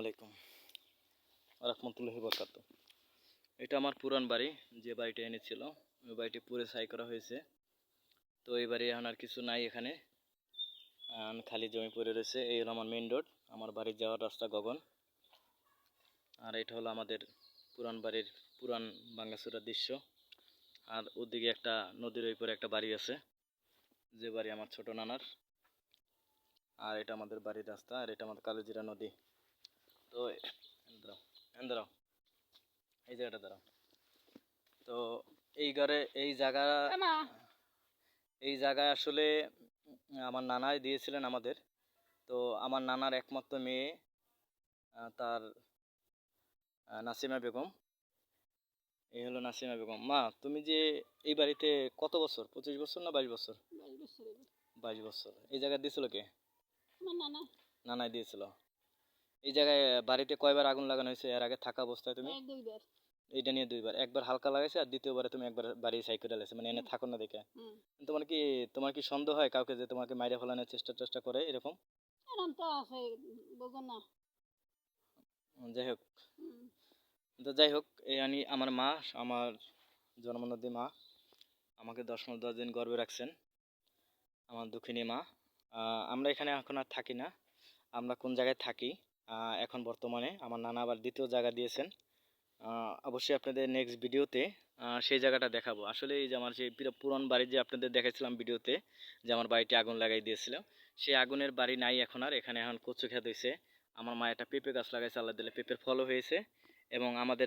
আলাইকুম। রহমতুল্লাহি বরকাত এটা আমার পুরান বাড়ি, যে বাড়িটা এনেছিল, ওই বাড়িটি পুরে ছাই করা হয়েছে। তো এই বাড়ি এখন আর কিছু নাই এখানে। খালি জমি পড়ে রয়েছে, এই হলো আমার মেইন রোড আমার বাড়ি যাওয়ার রাস্তা গগন। আর এটা হলো আমাদের পুরান বাড়ির পুরান বাঙ্গাসুরার দৃশ্য। আর ওদিকে একটা নদীর ওই পারে একটা বাড়ি আছে, যে বাড়ি আমার ছোট নানার। আর এটা আমাদের বাড়ির রাস্তা, আর এটা আমাদের কালোজিরা নদী। তো দাঁড়াও দাঁড়াও এই জায়গাটা দাঁড়াও তো এই ঘরে এই জায়গা এই জায়গায় আসলে আমার নানাই দিয়েছিলেন আমাদের। তো আমার নানার একমাত্র মেয়ে তার নাসিমা বেগম। এই হলো নাসিমা বেগম। মা তুমি যে এই বাড়িতে কত বছর? পঁচিশ বছর না বাইশ বছর? বাইশ বছর। এই জায়গায় দিয়েছিল কে? নানাই দিয়েছিল। এই জায়গায় বাড়িতে কয়বার আগুন লাগানো হয়েছে? এর আগে থাকা অবস্থায় তুমি? এইটা নিয়ে দুইবার। একবার হালকা লাগাইছে আর দ্বিতীয়বারে তুমি একবার বাড়ি সাইকেল লাগাইছে মানে এনে থাকো না দেখে। তোমার কি তোমার কি সন্দেহ হয় কাউকে যে তোমাকে মাইরে ফেলানোর চেষ্টা চেষ্টা করে এরকম? যাই হোক। তো যাই হোক এই আনি আমার মা আমার জন্মনদী মা আমাকে দশ দশ দিন গর্বে রাখছেন। আমার দুঃখিনী মা। আমরা এখানে এখন আর থাকি না। আমরা কোন জায়গায় থাকি? এখন বর্তমানে আমার নানা আবার দ্বিতীয় জায়গা দিয়েছেন। অবশ্যই আপনাদের নেক্সট ভিডিওতে সেই জায়গাটা দেখাবো। আসলে এই যে আমার সেই পুরন বাড়ি যে আপনাদের দেখাইছিলাম ভিডিওতে যে আমার বাড়িটি আগুন লাগাই দিয়েছিল, সেই আগুনের বাড়ি নাই এখন আর। এখানে এখন কচু খেত হয়েছে আমার মা একটা পেঁপে গাছ লাগাইছে, আল্লাহ দিলে পেঁপের ফলও হয়েছে এবং আমাদের